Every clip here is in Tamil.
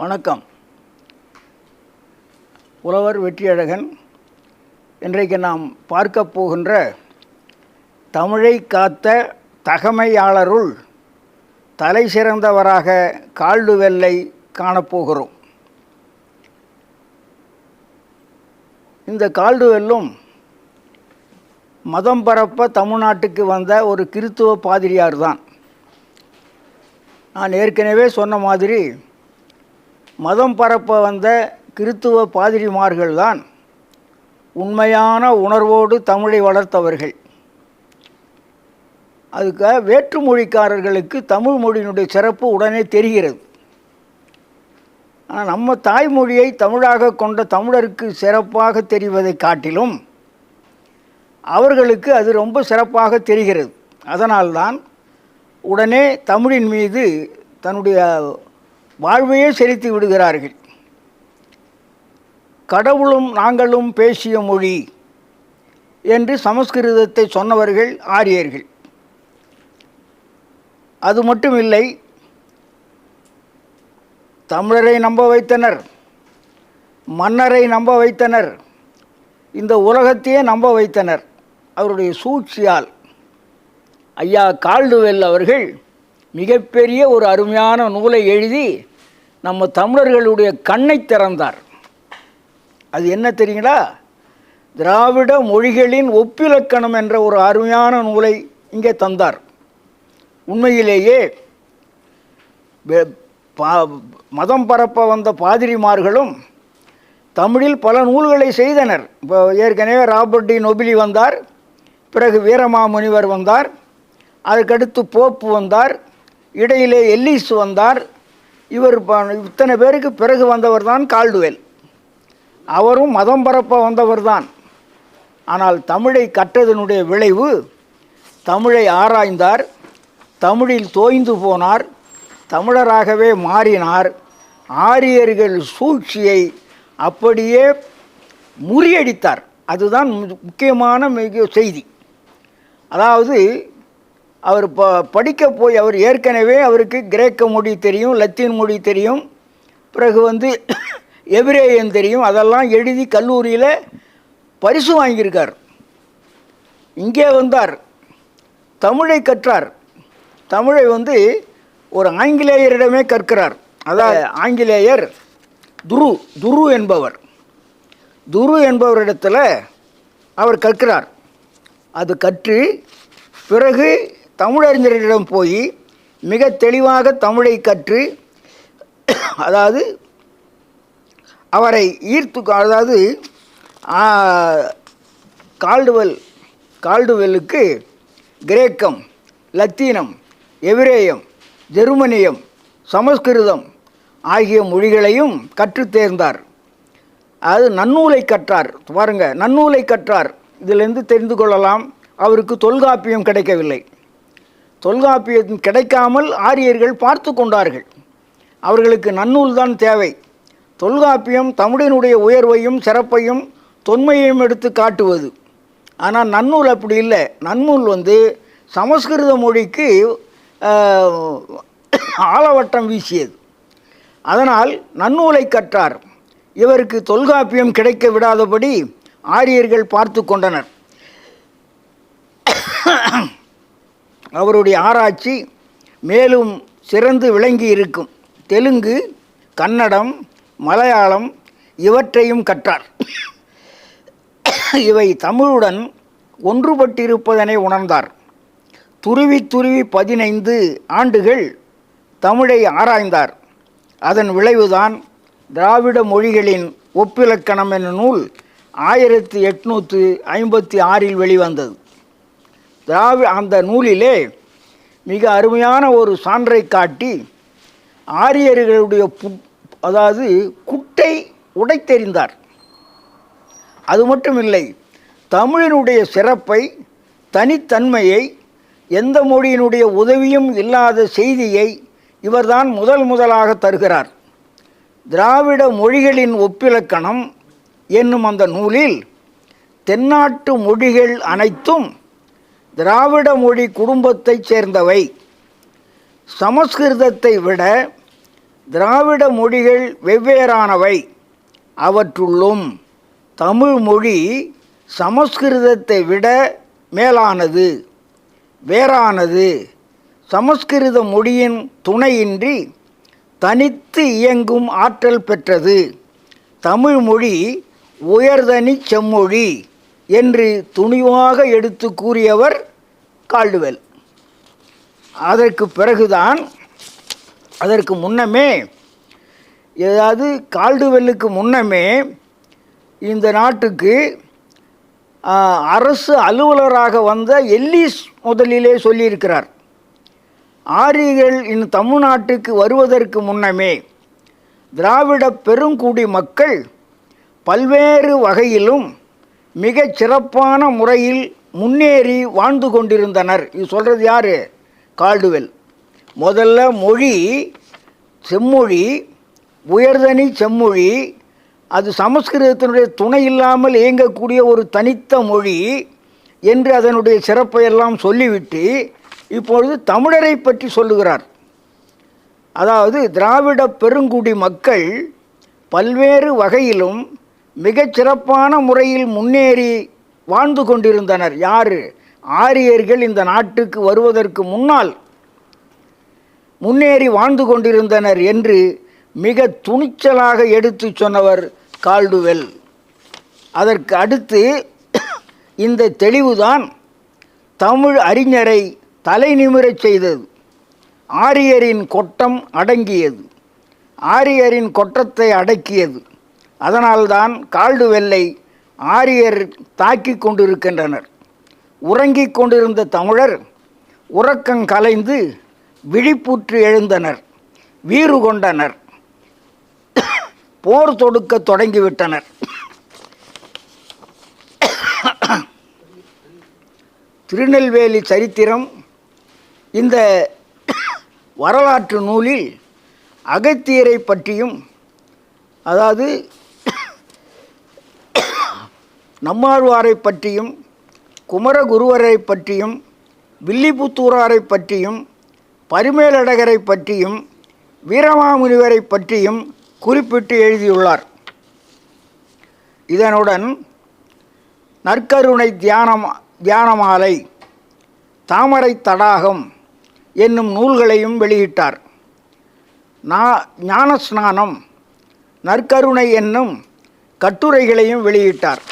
வணக்கம். புலவர் வெற்றியழகன் இன்றைக்கு நாம் பார்க்க போகின்ற தமிழை காத்த தகமையாளருள் தலை சிறந்தவராக கால்டுவெல்லை காணப்போகிறோம் இந்த கால்டுவெல்லும் மதம் பரப்ப தமிழ்நாட்டுக்கு வந்த ஒரு கிறித்துவ பாதிரியார் தான் நான் ஏற்கனவே சொன்ன மாதிரி மதம் பரப்ப வந்த கிறித்துவ பாதிரிமார்கள் தான் உண்மையான உணர்வோடு தமிழை வளர்த்தவர்கள். அதுக்காக வேற்றுமொழிக்காரர்களுக்கு தமிழ் மொழியினுடைய சிறப்பு உடனே தெரிகிறது. ஆனால் நம்ம தாய்மொழியை தமிழாக கொண்ட தமிழருக்கு சிறப்பாக தெரிவதை காட்டிலும் அவர்களுக்கு அது ரொம்ப சிறப்பாக தெரிகிறது. அதனால்தான் உடனே தமிழின் மீது தன்னுடைய வாழ்வையே செலுத்தி விடுகிறார்கள். கடவுளும் நாங்களும் பேசிய மொழி என்று சமஸ்கிருதத்தை சொன்னவர்கள் ஆரியர்கள். அது மட்டும் இல்லை தமிழரை நம்ப வைத்தனர் மன்னரை நம்ப வைத்தனர் இந்த உலகத்தையே நம்ப வைத்தனர். அவருடைய சூழ்ச்சியால் ஐயா கால்டுவெல் அவர்கள் மிகப்பெரிய ஒரு அருமையான நூலை எழுதி நம்ம தமிழர்களுடைய கண்ணை திறந்தார். அது என்ன தெரியுங்களா? திராவிட மொழிகளின் ஒப்பிலக்கணம் என்ற ஒரு அருமையான நூலை இங்கே தந்தார். உண்மையிலேயே மதம் பரப்ப வந்த பாதிரிமார்களும் தமிழில் பல நூல்களை செய்தனர். இப்போ ஏற்கனவே ராபர்ட் டி நொபிலி வந்தார் பிறகு வீரமாமுனிவர் வந்தார் அதுக்கடுத்து போப்பு வந்தார் இடையிலே எல்லிஸ் வந்தார் இவர் ப- இத்தனை பேருக்கு பிறகு வந்தவர் தான் கால்டுவெல். அவரும் மதம் பரப்ப வந்தவர் தான் ஆனால் தமிழை கற்றதனுடைய விளைவு தமிழை ஆராய்ந்தார் தமிழில் தோய்ந்து போனார் தமிழராகவே மாறினார். ஆரியர்கள் சூழ்ச்சியை அப்படியே முறியடித்தார். அதுதான் மு- முக்கியமான மிக செய்தி. அதாவது அவர் ப படிக்க போய் அவர் ஏற்கனவே அவருக்கு கிரேக்க மொழி தெரியும் லத்தீன் மொழி தெரியும். பிறகு வந்து எபிரேயன் தெரியும். அதெல்லாம் எழுதி கல்லூரியில் பரிசு வாங்கியிருக்கார். இங்கே வந்தார். தமிழை கற்றார். தமிழை வந்து ஒரு ஆங்கிலேயரிடமே கற்கிறார். அதாவது ஆங்கிலேயர் துரு துரு என்பவர். துரு என்பவரிடத்தில் அவர் கற்கிறார். அது கற்று பிறகு தமிழறிஞரிடம் போய் மிக தெளிவாக தமிழை கற்று அதாவது அவரை ஈர்த்து அதாவது கால்டுவெல் கால்டுவெல்லுக்கு கிரேக்கம் லத்தீனம் எவிரேயம் ஜெர்மனியம் சமஸ்கிருதம் ஆகிய மொழிகளையும் கற்று தேர்ந்தார். அது நன்னூலை கற்றார். பாருங்கள் நன்னூலை கற்றார். இதிலிருந்து தெரிந்து கொள்ளலாம். அவருக்கு தொல்காப்பியம் கிடைக்கவில்லை. தொல்காப்பியம் கிடைக்காமல் ஆரியர்கள் பார்த்து கொண்டார்கள். அவர்களுக்கு நன்னூல்தான் தேவை. தொல்காப்பியம் தமிழினுடைய உயர்வையும் சிறப்பையும் தொன்மையையும் எடுத்து காட்டுவது. ஆனால் நன்னூல் அப்படி இல்லை. நன்னூல் வந்து சமஸ்கிருத மொழிக்கு ஆலவட்டம் வீசியது. அதனால் நன்னூலை கற்றார். இவருக்கு தொல்காப்பியம் கிடைக்க விடாதபடி ஆரியர்கள் பார்த்து கொண்டனர். அவருடைய ஆராய்ச்சி மேலும் சிறந்து விளங்கி இருக்கும். தெலுங்கு கன்னடம் மலையாளம் இவற்றையும் கற்றார். இவை தமிழுடன் ஒன்றுபட்டிருப்பதனை உணர்ந்தார். துருவி துருவி பதினைந்து ஆண்டுகள் தமிழை ஆராய்ந்தார். அதன் விளைவுதான் திராவிட மொழிகளின் ஒப்பிலக்கணம் என்னும் நூல் ஆயிரத்தி எட்நூற்று ஐம்பத்தி ஆறில் வெளிவந்தது. திராவி அந்த நூலிலே மிக அருமையான ஒரு சான்றை காட்டி ஆரியர்களுடைய பு அதாவது குட்டை உடைத்தெறிந்தார். அது மட்டும் இல்லை தமிழினுடைய சிறப்பை தனித்தன்மையை எந்த மொழியினுடைய உதவியும் இல்லாத செய்தியை இவர்தான் முதல் முதலாக தருகிறார். திராவிட மொழிகளின் ஒப்பிலக்கணம் என்னும் அந்த நூலில் தென்னாட்டு மொழிகள் அனைத்தும் திராவிட மொழி குடும்பத்தைச் சேர்ந்தவை. சமஸ்கிருதத்தை விட திராவிட மொழிகள் வெவ்வேறானவை. அவற்றுள்ளும் தமிழ் மொழி சமஸ்கிருதத்தை விட மேலானது வேறானது. சமஸ்கிருத மொழியின் துணையின்றி தனித்து இயங்கும் ஆற்றல் பெற்றது. தமிழ் மொழி உயர்தனி செம்மொழி. என்று துணிவாக எடுத்து கூறியவர் கால்டுவெல். அதற்கு பிறகுதான் அதற்கு முன்னமே ஏதாவது கால்டுவெல்லுக்கு முன்னமே இந்த நாட்டுக்கு அரசு அலுவலராக வந்த எல்லிஸ் முதலிலே சொல்லியிருக்கிறார். ஆரியர்கள் இந்த தமிழ்நாட்டுக்கு வருவதற்கு முன்னமே திராவிட பெருங்குடி மக்கள் பல்வேறு வகையிலும் மிகச் சிறப்பான முறையில் முன்னேறி வாழ்ந்து கொண்டிருந்தனர். இது சொல்கிறது யார்? கால்டுவெல். முதல்ல மொழி செம்மொழி உயர்தனி செம்மொழி அது சமஸ்கிருதத்தினுடைய துணை இல்லாமல் இயங்கக்கூடிய ஒரு தனித்த மொழி என்று அதனுடைய சிறப்பை எல்லாம் சொல்லிவிட்டு இப்பொழுது தமிழரை பற்றி சொல்லுகிறார். அதாவது திராவிட பெருங்குடி மக்கள் பல்வேறு வகையிலும் மிகச் சிறப்பான முறையில் முன்னேறி வாழ்ந்து கொண்டிருந்தனர். யார்? ஆரியர்கள் இந்த நாட்டுக்கு வருவதற்கு முன்னால் முன்னேறி வாழ்ந்து கொண்டிருந்தனர் என்று மிக துணிச்சலாக எடுத்து சொன்னவர் கால்டுவெல். அதற்கு அடுத்து இந்த தெளிவுதான் தமிழ் அறிஞரை தலை நிமிரச் செய்தது. ஆரியரின் கொட்டம் அடங்கியது. ஆரியரின் கொட்டத்தை அடக்கியது. அதனால்தான் கால்டுவெல்லை ஆரியர் தாக்கிக் கொண்டிருக்கின்றனர். உறங்கிக் கொண்டிருந்த தமிழர் உறக்கங் கலைந்து விழிப்புற்று எழுந்தனர் வீறு கொண்டனர் போர் தொடுக்க தொடங்கிவிட்டனர். திருநெல்வேலி சரித்திரம் இந்த வரலாற்று நூலில் அகத்தியரை பற்றியும் அதாவது நம்மாழ்வாரை பற்றியும் குமரகுருவரை பற்றியும் வில்லிபுத்தூராரை பற்றியும் பரிமேலழகரை பற்றியும் வீரமாமுனிவரை பற்றியும் குறிப்பிட்டு எழுதியுள்ளார். இதனுடன் நற்கருணை தியானம் தியானமாலை தாமரை தடாகம் என்னும் நூல்களையும் வெளியிட்டார். நா ஞானஸ்நானம் நற்கருணை என்னும் கட்டுரைகளையும் வெளியிட்டார்.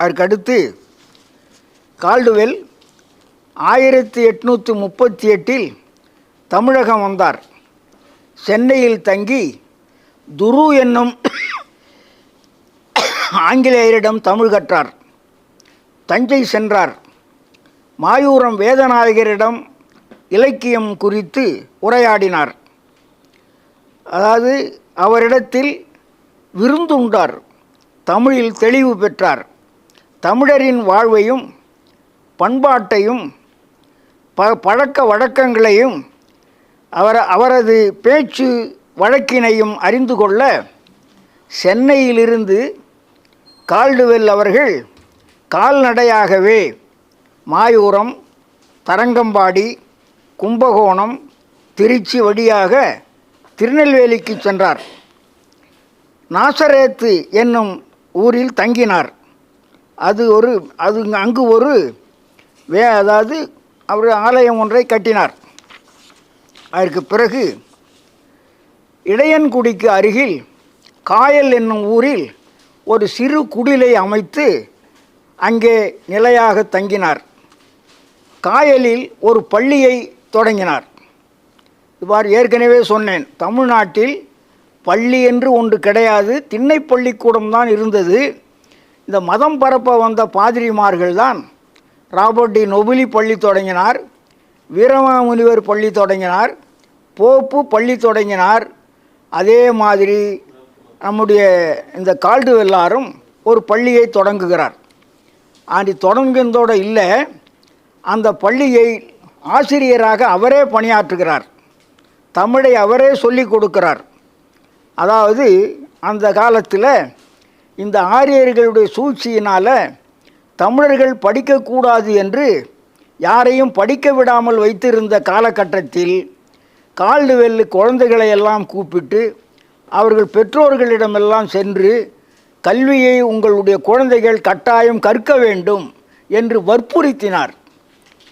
அதற்கடுத்து கால்டுவெல் ஆயிரத்தி எட்நூற்றி முப்பத்தி எட்டில் தமிழகம் வந்தார். சென்னையில் தங்கி துரு என்னும் ஆங்கிலேயரிடம் தமிழ் கற்றார். தஞ்சை சென்றார். மாயூரம் வேதநாயகரிடம் இலக்கியம் குறித்து உரையாடினார். அதாவது அவரிடத்தில் விருந்துண்டார் தமிழில் தெளிவு பெற்றார். தமிழரின் வாழ்வையும் பண்பாட்டையும் ப பழக்க வழக்கங்களையும் அவர் அவரது பேச்சு வழக்கினையும் அறிந்து கொள்ள சென்னையிலிருந்து கால்டுவெல் அவர்கள் கால்நடையாகவே மாயூரம் தரங்கம்பாடி கும்பகோணம் திருச்சி வழியாக திருநெல்வேலிக்கு சென்றார். நாசரேத்து என்னும் ஊரில் தங்கினார். அது ஒரு அது அங்கு ஒரு வே அதாவது அவர் ஆலயம் ஒன்றை கட்டினார். அதற்கு பிறகு இடையன்குடிக்கு அருகில் காயல் என்னும் ஊரில் ஒரு சிறு குடிலை அமைத்து அங்கே நிலையாக தங்கினார். காயலில் ஒரு பள்ளியை தொடங்கினார். இவ்வாறு ஏற்கனவே சொன்னேன் தமிழ்நாட்டில் பள்ளி என்று ஒன்று கிடையாது திண்ணை பள்ளிக்கூடம் தான் இருந்தது. இந்த மதம் பரப்ப வந்த பாதிரிமார்கள் தான் ராபர்ட் டி நொபிலி பள்ளி தொடங்கினார் வீரமாமுனிவர் பள்ளி தொடங்கினார் போப்பு பள்ளி தொடங்கினார். அதே மாதிரி நம்முடைய இந்த கால்டு எல்லாரும் ஒரு பள்ளியை தொடங்குகிறார். அப்படி தொடங்குனதோடு இல்லை அந்த பள்ளியை ஆசிரியராக அவரே பணியாற்றுகிறார். தமிழை அவரே சொல்லிக் கொடுக்கிறார். அதாவது அந்த காலத்தில் இந்த ஆரியர்களுடைய சூழ்ச்சியினால் தமிழர்கள் படிக்கக்கூடாது என்று யாரையும் படிக்க விடாமல் வைத்திருந்த காலகட்டத்தில் கால்டுவெல்லு குழந்தைகளை எல்லாம் கூப்பிட்டு அவர்கள் பெற்றோர்களிடமெல்லாம் சென்று கல்வியை உங்களுடைய குழந்தைகள் கட்டாயம் கற்க வேண்டும் என்று வற்புறுத்தினார்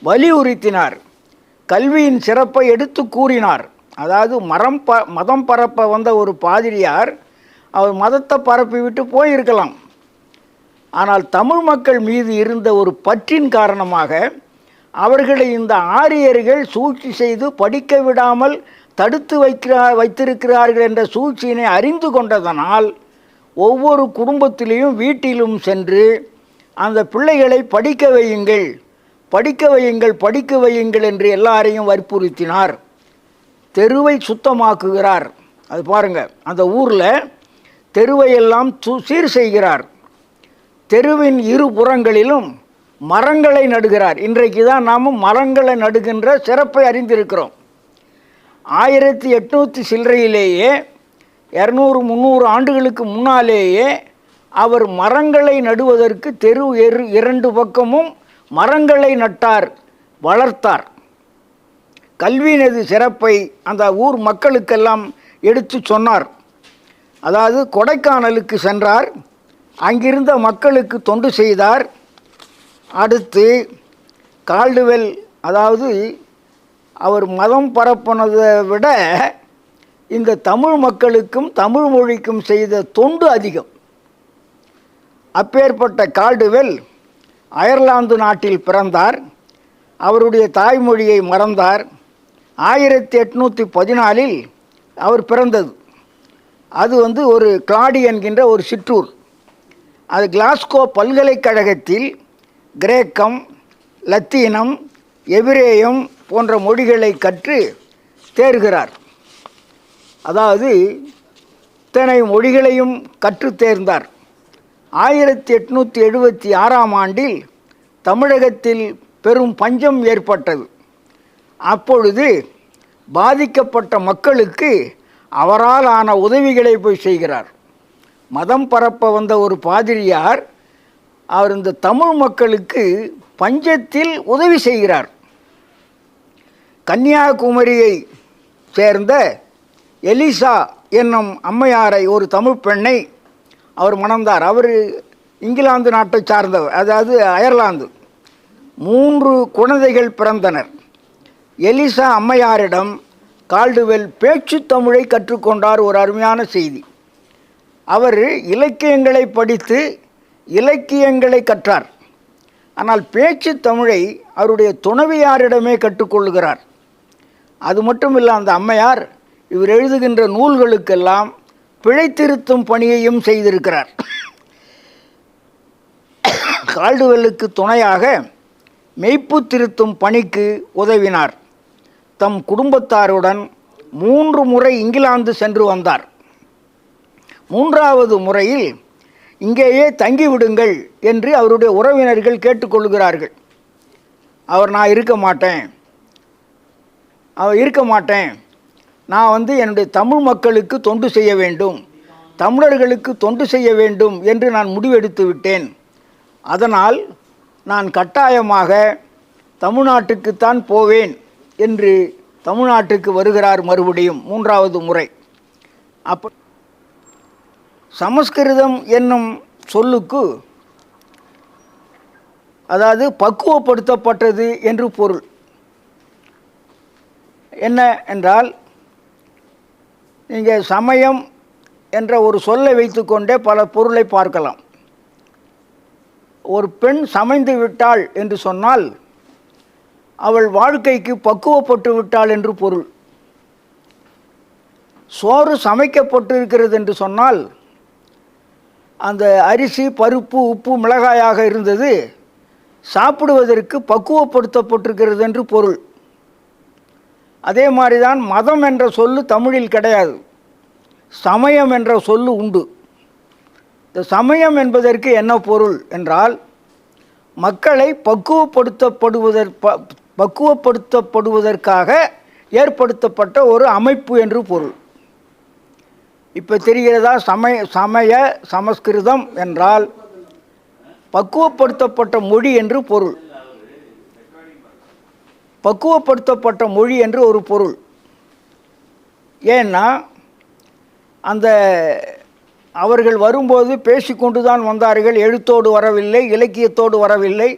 வலியுறுத்தினார் கல்வியின் சிறப்பை எடுத்து கூறினார். அதாவது மரம் ப மதம் பரப்ப வந்த ஒரு பாதிரியார் அவர் மதத்தை பரப்பி விட்டு போயிருக்கலாம். ஆனால் தமிழ் மக்கள் மீது இருந்த ஒரு பற்றின் காரணமாக அவர்களை இந்த ஆரியர்கள் சூழ்ச்சி செய்து படிக்க விடாமல் தடுத்து வைக்கிறார் வைத்திருக்கிறார்கள் என்ற சூழ்ச்சியினை அறிந்து கொண்டதனால் ஒவ்வொரு குடும்பத்திலையும் வீட்டிலும் சென்று அந்த பிள்ளைகளை படிக்க வையுங்கள் படிக்க வையுங்கள் படிக்க வையுங்கள் என்று எல்லாரையும் வற்புறுத்தினார். தெருவை சுத்தமாக்குகிறார். அது பாருங்கள் அந்த ஊரில் தெருவையெல்லாம் சு- சீர் செய்கிறார். தெருவின் இரு புறங்களிலும் மரங்களை நடுகிறார். இன்றைக்கு தான் நாம் மரங்களை நடுகின்ற சிறப்பை அறிந்திருக்கிறோம். ஆயிரத்தி எட்நூற்றி சில்லறையிலேயே இரநூறு முந்நூறு ஆண்டுகளுக்கு முன்னாலேயே அவர் மரங்களை நடுவதற்கு தெரு எரு இரண்டு பக்கமும் மரங்களை நட்டார் வளர்த்தார். கல்வியினது சிறப்பை அந்த ஊர் மக்களுக்கெல்லாம் எடுத்து சொன்னார். அதாவது கொடைக்கானலுக்கு சென்றார். அங்கிருந்த மக்களுக்கு தொண்டு செய்தார். அடுத்து கால்டுவெல் அதாவது அவர் மதம் பரப்புனதை விட இந்த தமிழ் மக்களுக்கும் தமிழ் மொழிக்கும் செய்த தொண்டு அதிகம். அப்பேற்பட்ட கால்டுவெல் அயர்லாந்து நாட்டில் பிறந்தார். அவருடைய தாய்மொழியை மறந்தார். ஆயிரத்தி எட்நூற்றி பதினாலில் அவர் பிறந்தது. அது வந்து ஒரு கிளாடி என்கின்ற ஒரு சிற்றூர். அது கிளாஸ்கோ பல்கலைக்கழகத்தில் கிரேக்கம் லத்தீனம் எபிரேயம் போன்ற மொழிகளை கற்று தேர்கிறார். அதாவது இத்தனை மொழிகளையும் கற்றுத் தேர்ந்தார். ஆயிரத்தி எட்நூற்றி எழுபத்தி ஆறாம் ஆண்டில் தமிழகத்தில் பெரும் பஞ்சம் ஏற்பட்டது. அப்பொழுது பாதிக்கப்பட்ட மக்களுக்கு அவரால் ஆன உதவிகளை போய் செய்கிறார். மதம் பரப்ப வந்த ஒரு பாதிரியார் அவர் இந்த தமிழ் மக்களுக்கு பஞ்சத்தில் உதவி செய்கிறார். கன்னியாகுமரியை சேர்ந்த எலிசா என்னும் அம்மையாரை ஒரு தமிழ் பெண்ணை அவர் மணந்தார். அவர் இங்கிலாந்து நாட்டை சார்ந்தவர் அதாவது அயர்லாந்து. மூன்று குழந்தைகள் பிறந்தனர். எலிசா அம்மையாரிடம் கால்டுவெல் பேச்சு தமிழை கற்றுக்கொண்டார் ஒரு அருமையான செய்தி. அவர் இலக்கியங்களை படித்து இலக்கியங்களை கற்றார். ஆனால் பேச்சு தமிழை அவருடைய துணைவியாரிடமே கற்றுக்கொள்கிறார். அது மட்டும் இல்லை அந்த அம்மையார் இவர் எழுதுகின்ற நூல்களுக்கெல்லாம் பிழைத்திருத்தும் பணியையும் செய்திருக்கிறார். கால்டுவெல்லுக்கு துணையாக மெய்ப்பு திருத்தும் பணிக்கு உதவினார். தம் குடும்பத்தாருடன் மூன்று முறை இங்கிலாந்து சென்று வந்தார். மூன்றாவது முறையில் இங்கேயே தங்கிவிடுங்கள் என்று அவருடைய உறவினர்கள் கேட்டுக்கொள்கிறார்கள் அவர் நான் இருக்க மாட்டேன். அவர் இருக்க மாட்டேன். நான் வந்து என்னுடைய தமிழ் மக்களுக்கு தொண்டு செய்ய வேண்டும். தமிழர்களுக்கு தொண்டு செய்ய வேண்டும் என்று நான் முடிவெடுத்து விட்டேன். அதனால் நான் கட்டாயமாக தமிழ்நாட்டுக்குத்தான் போவேன். என்று தமிழ்நாட்டுக்கு வருகிறார் மறுபடியும் மூன்றாவது முறை. அப்போ சமஸ்கிருதம் என்னும் சொல்லுக்கு அதாவது பக்குவப்படுத்தப்பட்டது என்று பொருள். என்ன என்றால் நீங்கள் சமயம் என்ற ஒரு சொல்லை வைத்துக்கொண்டே பல பொருளை பார்க்கலாம். ஒரு பெண் சமைந்து விட்டாள் என்று சொன்னால் அவள் வாழ்க்கைக்கு பக்குவப்பட்டு விட்டாள் என்று பொருள். சோறு சமைக்கப்பட்டிருக்கிறது என்று சொன்னால் அந்த அரிசி பருப்பு உப்பு மிளகாயாக இருந்தது சாப்பிடுவதற்கு பக்குவப்படுத்தப்பட்டிருக்கிறது என்று பொருள். அதே மாதிரி தான் மதம் என்ற சொல்லு தமிழில் கிடையாது. சமயம் என்ற சொல்லு உண்டு. இந்த சமயம் என்பதற்கு என்ன பொருள் என்றால் மக்களை பக்குவப்படுத்தப்படுவதற் பக்குவப்படுத்தப்படுவதற்காக ஏற்படுத்தப்பட்ட ஒரு அமைப்பு என்று பொருள். இப்போ தெரிகிறதா? சமய சமய சமஸ்கிருதம் என்றால் பக்குவப்படுத்தப்பட்ட மொழி என்று பொருள். பக்குவப்படுத்தப்பட்ட மொழி என்று ஒரு பொருள். ஏன்னா அந்த அவர்கள் வரும்போது பேசிக்கொண்டு தான் வந்தார்கள். எழுத்தோடு வரவில்லை இலக்கியத்தோடு வரவில்லை.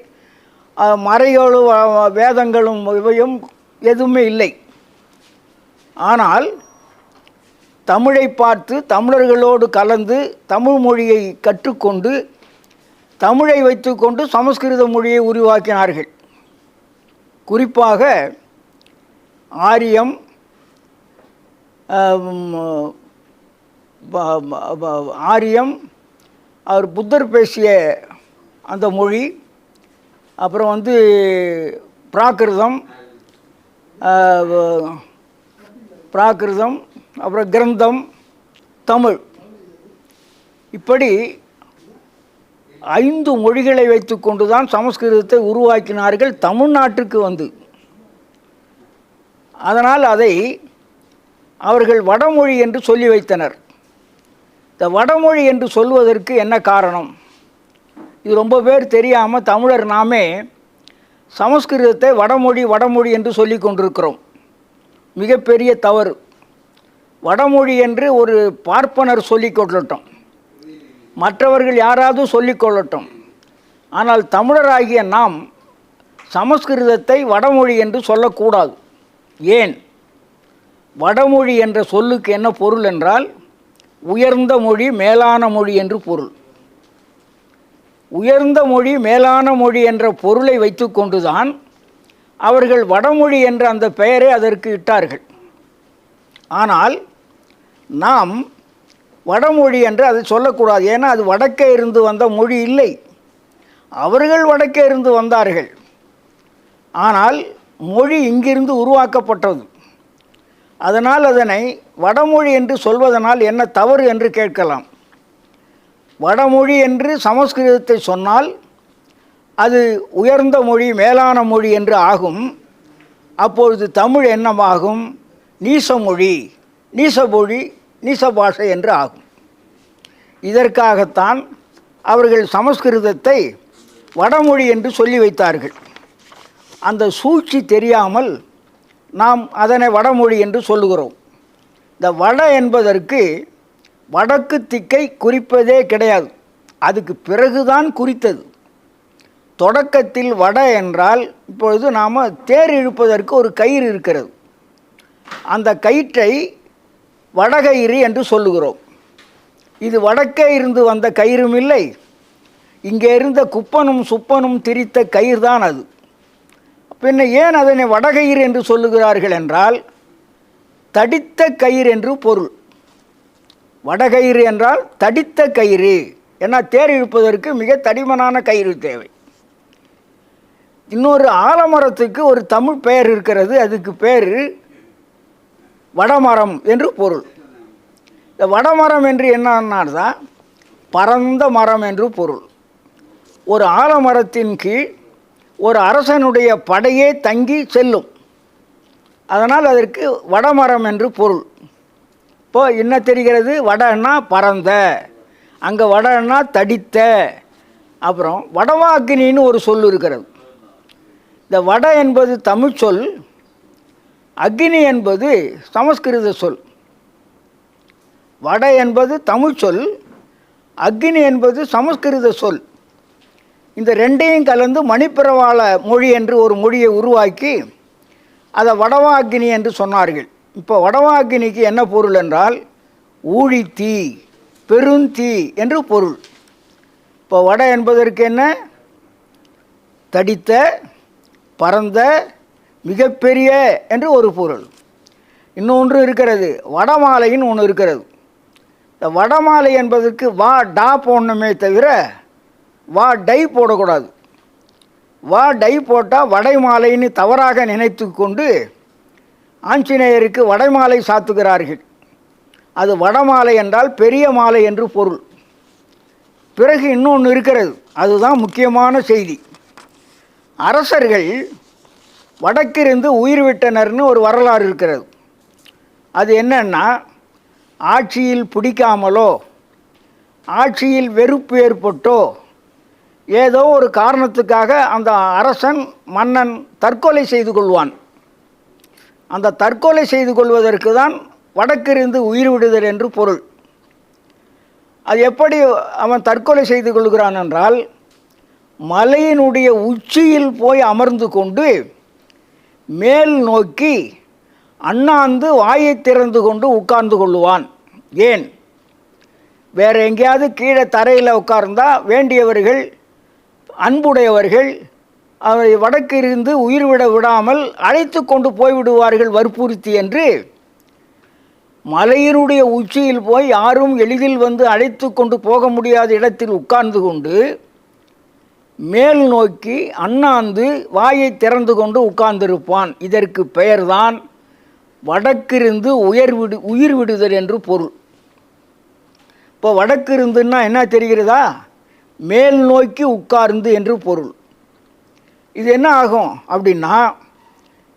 மறையோடு வேதங்களும் இவையும் எதுவுமே இல்லை. ஆனால் தமிழை பார்த்து தமிழர்களோடு கலந்து தமிழ் மொழியை கற்றுக்கொண்டு தமிழை வைத்துக்கொண்டு சமஸ்கிருத மொழியை உருவாக்கினார்கள். குறிப்பாக ஆரியம் ஆரியம் அவர் புத்தர் பேசிய அந்த மொழி அப்புறம் வந்து பிராகிருதம் பிராகிருதம் அப்புறம் கிரந்தம் தமிழ். இப்படி ஐந்து மொழிகளை வைத்துக்கொண்டு தான் சமஸ்கிருதத்தை உருவாக்கினார்கள் தமிழ்நாட்டுக்கு வந்து. அதனால் அதை அவர்கள் வடமொழி என்று சொல்லி வைத்தனர். இந்த வடமொழி என்று சொல்வதற்கு என்ன காரணம்? இது ரொம்ப பேர் தெரியாமல் தமிழர் நாமே சமஸ்கிருதத்தை வடமொழி வடமொழி என்று சொல்லி கொண்டிருக்கிறோம். மிகப்பெரிய தவறு. வடமொழி என்று ஒரு பார்ப்பனர் சொல்லிக் கொள்ளட்டும். மற்றவர்கள் யாராவது சொல்லிக் கொள்ளட்டும். ஆனால் தமிழராகிய நாம் சமஸ்கிருதத்தை வடமொழி என்று சொல்லக்கூடாது. ஏன்? வடமொழி என்ற சொல்லுக்கு என்ன பொருள் என்றால் உயர்ந்த மொழி மேலான மொழி என்று பொருள். உயர்ந்த மொழி மேலான மொழி என்ற பொருளை வைத்துக்கொண்டுதான் அவர்கள் வடமொழி என்ற அந்த பெயரை அதற்கு இட்டார்கள். ஆனால் நாம் வடமொழி என்று அதை சொல்லக்கூடாது. ஏன்னா அது வடக்கே இருந்து வந்த மொழி இல்லை. அவர்கள் வடக்கே இருந்து வந்தார்கள். ஆனால் மொழி இங்கிருந்து உருவாக்கப்பட்டது. அதனால் அதனை வடமொழி என்று சொல்வதனால் என்ன தவறு என்று கேட்கலாம். வடமொழி என்று சமஸ்கிருதத்தை சொன்னால் அது உயர்ந்த மொழி மேலான மொழி என்று ஆகும். அப்பொழுது தமிழ் என்னமாகும் நீசமொழி நீசமொழி நீச பாஷை என்று ஆகும். இதற்காகத்தான் அவர்கள் சமஸ்கிருதத்தை வடமொழி என்று சொல்லி வைத்தார்கள். அந்த சூழ்ச்சி தெரியாமல் நாம் அதனை வடமொழி என்று சொல்லுகிறோம். இந்த வட என்பதற்கு வடக்கு திக்கை குறிப்பதே கிடையாது. அதுக்கு பிறகுதான் குறித்தது. தொடக்கத்தில் வட என்றால் இப்பொழுது நாம் தேர் இழுப்பதற்கு ஒரு கயிறு இருக்கிறது. அந்த கயிற்றை வடகயிறு என்று சொல்லுகிறோம். இது வடக்கே இருந்து வந்த கயிறும் இல்லை. இங்கே இருந்த குப்பனும் சுப்பனும் திரித்த கயிறு தான் அது பின்ன ஏன் அதனை வடகயிறு என்று சொல்லுகிறார்கள் என்றால் தடித்த கயிறு என்று பொருள். வடகயிறு என்றால் தடித்த கயிறு. ஏன்னா தேர் இழுப்பதற்கு மிக தடிமனான கயிறு தேவை. இன்னொரு ஆலமரத்துக்கு ஒரு தமிழ் பெயர் இருக்கிறது. அதுக்கு பேர் வடமரம் என்று பொருள். இந்த வடமரம் என்று என்னன்னா பரந்த மரம் என்று பொருள். ஒரு ஆலமரத்தின் கீழ் ஒரு அரசனுடைய படையே தங்கி செல்லும். அதனால் அதற்கு வடமரம் என்று பொருள். இப்போ என்ன தெரிகிறது? வடன்னா பரந்த அங்கே வடன்னா தடித்த. அப்புறம் வடவாக்கினின்னு ஒரு சொல் இருக்கிறது. இந்த வட என்பது தமிழ் சொல் அக்னி என்பது சமஸ்கிருத சொல். வட என்பது தமிழ் சொல் அக்னி என்பது சமஸ்கிருத சொல். இந்த ரெண்டையும் கலந்து மணிப்பிரவாள மொழி என்று ஒரு மொழியை உருவாக்கி அதை வடவா அக்னி என்று சொன்னார்கள். இப்போ வடவாக்கினிக்கு என்ன பொருள் என்றால் ஊழித்தீ பெருந்தீ என்று பொருள். இப்போ வட என்பதற்கு என்ன? தடித்த பரந்த மிகப்பெரிய என்று ஒரு பொருள். இன்னொன்று இருக்கிறது வடமாலைன்னு ஒன்று இருக்கிறது. இந்த வடமாலை என்பதற்கு வா டா போடணுமே தவிர வா டை போடக்கூடாது. வா டை போட்டால் வடை மாலைன்னு தவறாக நினைத்து கொண்டு ஆஞ்சநேயருக்கு வடைமாலை சாத்துகிறார்கள். அது வடமாலை என்றால் பெரிய மாலை என்று பொருள். பிறகு இன்னொன்று இருக்கிறது. அதுதான் முக்கியமான செய்தி. அரசர்கள் வடக்கிருந்து உயிர் விட்டனர்னு ஒரு வரலாறு இருக்கிறது. அது என்னன்னா ஆட்சியில் பிடிக்காமலோ ஆட்சியில் வெறுப்பு ஏற்பட்டோ ஏதோ ஒரு காரணத்துக்காக அந்த அரசன் மன்னன் தற்கொலை செய்து கொள்வான். அந்த தற்கொலை செய்து கொள்வதற்கு தான் வடக்கிருந்து உயிர் விடுதல் என்று பொருள். அது எப்படி அவன் தற்கொலை செய்து கொள்கிறான் என்றால் மலையினுடைய உச்சியில் போய் அமர்ந்து கொண்டு மேல் நோக்கி அண்ணாந்து வாயை திறந்து கொண்டு உட்கார்ந்து கொள்ளுவான். ஏன்? வேறு எங்கேயாவது கீழே தரையில் உட்கார்ந்தா வேண்டியவர்கள் அன்புடையவர்கள் அவரை வடக்கிருந்து உயிர் விட விடாமல் அழைத்து கொண்டு போய்விடுவார்கள் வற்புறுத்தி என்று மலையினுடைய உச்சியில் போய் யாரும் எளிதில் வந்து அழைத்து கொண்டு போக முடியாத இடத்தில் உட்கார்ந்து கொண்டு மேல் நோக்கி அண்ணாந்து வாயை திறந்து கொண்டு உட்கார்ந்திருப்பான். இதற்கு பெயர்தான் வடக்கிருந்து உயர் விடு உயிர் விடுதல் என்று பொருள். இப்போ வடக்கிருந்துன்னா என்ன தெரிகிறதா? மேல் நோக்கி உட்கார்ந்து என்று பொருள். இது என்ன ஆகும் அப்படின்னா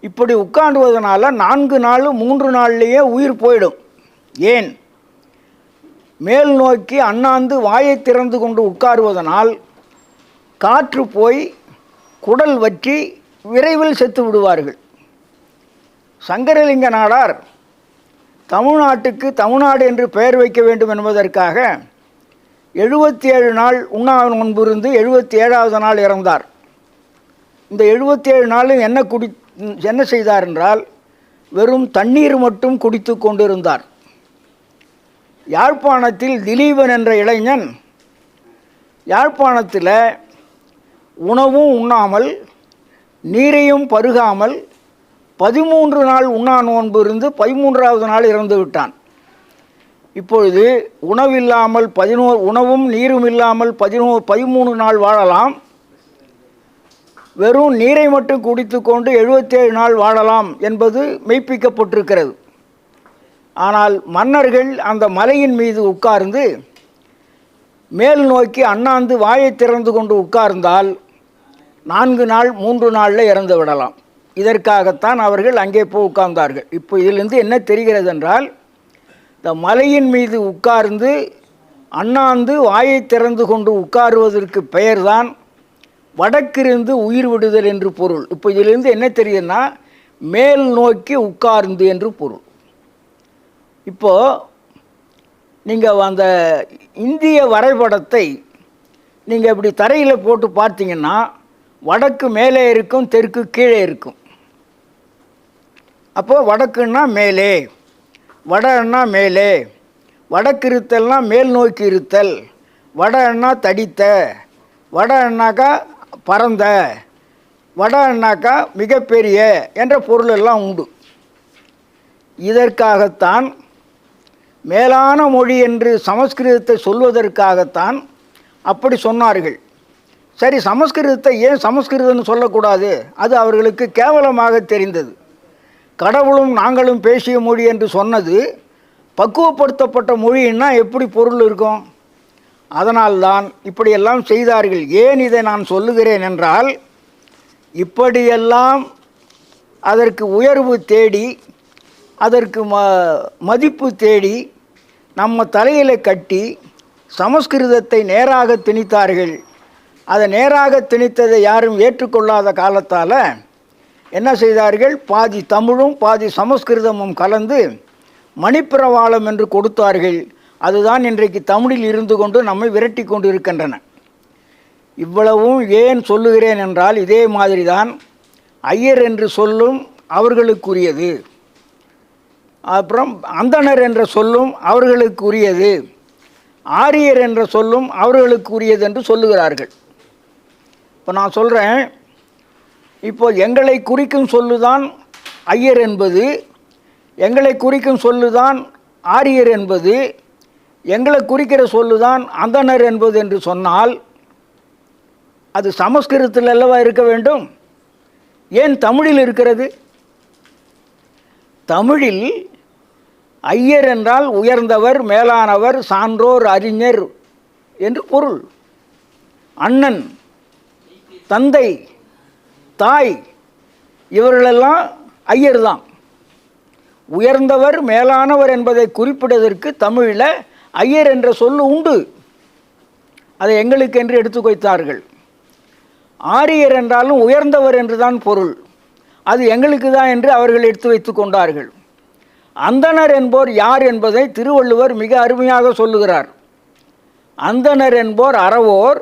இப்படி உட்காண்டுவதனால நான்கு நாள் மூன்று நாள்லேயே உயிர் போயிடும். ஏன்? மேல் நோக்கி அண்ணாந்து வாயை திறந்து கொண்டு உட்காருவதனால் காற்று போய் குடல் வற்றி விரைவில் செத்து விடுவார்கள். சங்கரலிங்க நாடார் தமிழ்நாட்டுக்கு தமிழ்நாடு என்று பெயர் வைக்க வேண்டும் என்பதற்காக எழுபத்தி ஏழு நாள் உண்ணா முன்பிருந்து எழுபத்தி ஏழாவது நாள் இறந்தார். இந்த எழுபத்தி ஏழு நாளும் என்ன குடி என்ன செய்தார் என்றால் வெறும் தண்ணீர் மட்டும் குடித்து கொண்டிருந்தார். யாழ்ப்பாணத்தில் திலீபன் என்ற இளைஞன் யாழ்ப்பாணத்தில் உணவும் உண்ணாமல் நீரையும் பருகாமல் பதிமூன்று நாள் உண்ணா நோன்பு இருந்து பதிமூன்றாவது நாள் இறந்து விட்டான். இப்பொழுது உணவில்லாமல் பதினோ உணவும் நீரும் இல்லாமல் பதினோ பதிமூணு நாள் வாழலாம். வெறும் நீரை மட்டும் குடித்துக்கொண்டு எழுபத்தேழு நாள் வாழலாம் என்பது மெய்ப்பிக்கப்பட்டிருக்கிறது. ஆனால் மன்னர்கள் அந்த மலையின் மீது உட்கார்ந்து மேல் நோக்கி அண்ணாந்து வாயை திறந்து கொண்டு உட்கார்ந்தால் நான்கு நாள் மூன்று நாளில் இறந்து விடலாம். இதற்காகத்தான் அவர்கள் அங்கே போய் உட்கார்ந்தார்கள். இப்போ இதிலிருந்து என்ன தெரிகிறது என்றால் இந்த மலையின் மீது உட்கார்ந்து அண்ணாந்து வாயை திறந்து கொண்டு உட்காருவதற்கு பெயர்தான் வடக்கிருந்து உயிர் விடுதல் என்று பொருள். இப்போ இதிலிருந்து என்ன தெரியுதுன்னா மேல் நோக்கி உட்கார்ந்து என்று பொருள். இப்போது நீங்கள் அந்த இந்திய வரைபடத்தை நீங்கள் இப்படி தரையில் போட்டு பார்த்தீங்கன்னா வடக்கு மேலே இருக்கும் தெற்கு கீழே இருக்கும். அப்போது வடக்குன்னா மேலே வடன்னா மேலே வடக்கு இருத்தல்னா மேல் நோக்கி இருத்தல் வடன்னா தடித்த வடன்னாக்கா பரந்த வடன்னாக்கா மிகப்பெரிய என்ற பொருளெல்லாம் உண்டு. இதற்காகத்தான் மேலான மொழி என்று சமஸ்கிருதத்தை சொல்வதற்காகத்தான் அப்படி சொன்னார்கள். சரி சமஸ்கிருதத்தை ஏன் சமஸ்கிருதம்னு சொல்லக்கூடாது? அது அவர்களுக்கு கேவலமாக தெரிந்தது. கடவுளும் நாங்களும் பேசிய மொழி என்று சொன்னது பக்குவப்படுத்தப்பட்ட மொழின்னா எப்படி பொருள் இருக்கும்? அதனால்தான் இப்படியெல்லாம் செய்தார்கள். ஏன் இதை நான் சொல்லுகிறேன் என்றால் இப்படியெல்லாம் அதற்கு உயர்வு தேடி அதற்கு ம மதிப்பு தேடி நம்ம தலையில் கட்டி சமஸ்கிருதத்தை நேராக திணித்தார்கள். அதை நேராக திணித்ததை யாரும் ஏற்றுக்கொள்ளாத காலத்தால் என்ன செய்தார்கள்? பாதி தமிழும் பாதி சமஸ்கிருதமும் கலந்து மணிப்பிரவாளம் என்று கொடுத்தார்கள். அதுதான் இன்றைக்கு தமிழில் இருந்து கொண்டு நம்மை விரட்டி கொண்டு இருக்கின்றன இவ்வளவும் ஏன் சொல்லுகிறேன் என்றால் இதே மாதிரி தான் ஐயர் என்று சொல்லும் அவர்களுக்குரியது. அப்புறம் அந்தணர் என்ற சொல்லும் அவர்களுக்குரியது. ஆரியர் என்ற சொல்லும் அவர்களுக்குரியது என்று சொல்லுகிறார்கள். இப்போ நான் சொல்கிறேன் இப்போ எங்களை குறிக்கும் சொல்லுதான் ஐயர் என்பது எங்களை குறிக்கும் சொல்லுதான் ஆரியர் என்பது எங்களை குறிக்கிற சொல்லுதான் அந்தணர் என்பது என்று சொன்னால் அது சமஸ்கிருதத்தில் அல்லவா இருக்க வேண்டும்? ஏன் தமிழில் இருக்கிறது? தமிழில் ஐயர் என்றால் உயர்ந்தவர் மேலானவர் சான்றோர் அறிஞர் என்று பொருள். அண்ணன் தந்தை தாய் இவர்களெல்லாம் ஐயர் தான் உயர்ந்தவர் மேலானவர் என்பதை குறிப்பிடுவதற்கு தமிழில் ஐயர் என்ற சொல்லு உண்டு. அதை எங்களுக்கு என்று எடுத்து வைத்தார்கள் ஆரியர் என்றாலும் உயர்ந்தவர் என்று தான் பொருள். அது எங்களுக்கு தான் என்று அவர்கள் எடுத்து வைத்து கொண்டார்கள். அந்தணர் என்போர் யார் என்பதை திருவள்ளுவர் மிக அருமையாக சொல்லுகிறார். அந்தணர் என்போர் அறவோர்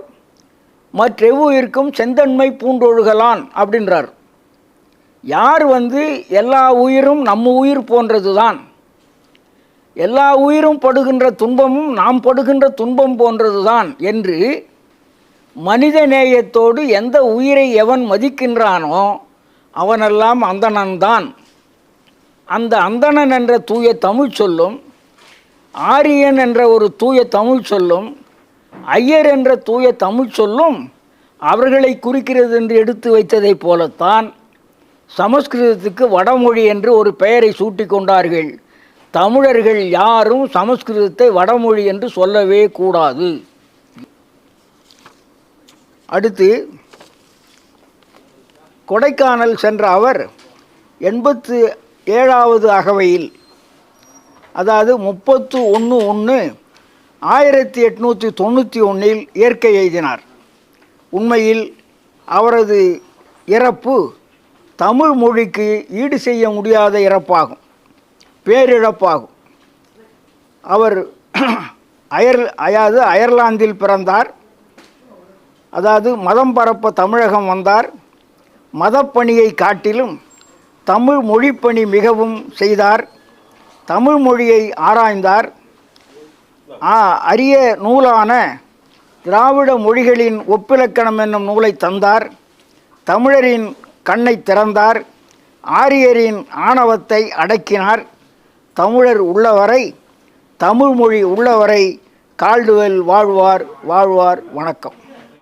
மற்றெவ்வுயிருக்கும் செந்தன்மை பூண்டொழுகலான் அப்படின்றார். யார் வந்து எல்லா உயிரும் நம்ம உயிர் போன்றது தான் எல்லா உயிரும் படுகின்ற துன்பமும் நாம் படுகின்ற துன்பம் போன்றதுதான் என்று மனித நேயத்தோடு எந்த உயிரை எவன் மதிக்கின்றானோ அவனெல்லாம் அந்தணன்தான். அந்த அந்தணன் என்ற தூய தமிழ் சொல்லும் ஆரியன் என்ற ஒரு தூய தமிழ் சொல்லும் ஐயர் என்ற தூய தமிழ் சொல்லும் அவர்களை குறிக்கிறது என்று எடுத்து வைத்ததைப் போலத்தான் சமஸ்கிருதத்துக்கு வடமொழி என்று ஒரு பெயரை சூட்டி கொண்டார்கள். தமிழர்கள் யாரும் சமஸ்கிருதத்தை வடமொழி என்று சொல்லவே கூடாது. அடுத்து கொடைக்கானல் சென்ற அவர் எண்பத்து ஏழாவது அகவையில் அதாவது முப்பத்து ஒன்று ஒன்று ஆயிரத்தி எட்நூற்றி தொண்ணூற்றி ஒன்றில் இயற்கை எய்தினார் உண்மையில் அவரது இறப்பு தமிழ் மொழிக்கு ஈடு செய்ய முடியாத இறப்பாகும். பேரிழப்பாகும். அவர் அயர் அதாவது அயர்லாந்தில் பிறந்தார். அதாவது மதம் பரப்ப தமிழகம் வந்தார். மதப்பணியை காட்டிலும் தமிழ் மொழிப்பணி மிகவும் செய்தார். தமிழ் மொழியை ஆராய்ந்தார். ஆ, அரிய நூலான திராவிட மொழிகளின் ஒப்பிலக்கணம் என்னும் நூலை தந்தார். தமிழரின் கண்ணை திறந்தார். ஆரியரின் ஆணவத்தை அடக்கினார். தமிழர் உள்ளவரை தமிழ் மொழி உள்ளவரை கால்டுவெல் வாழ்வார் வாழ்வார். வணக்கம்.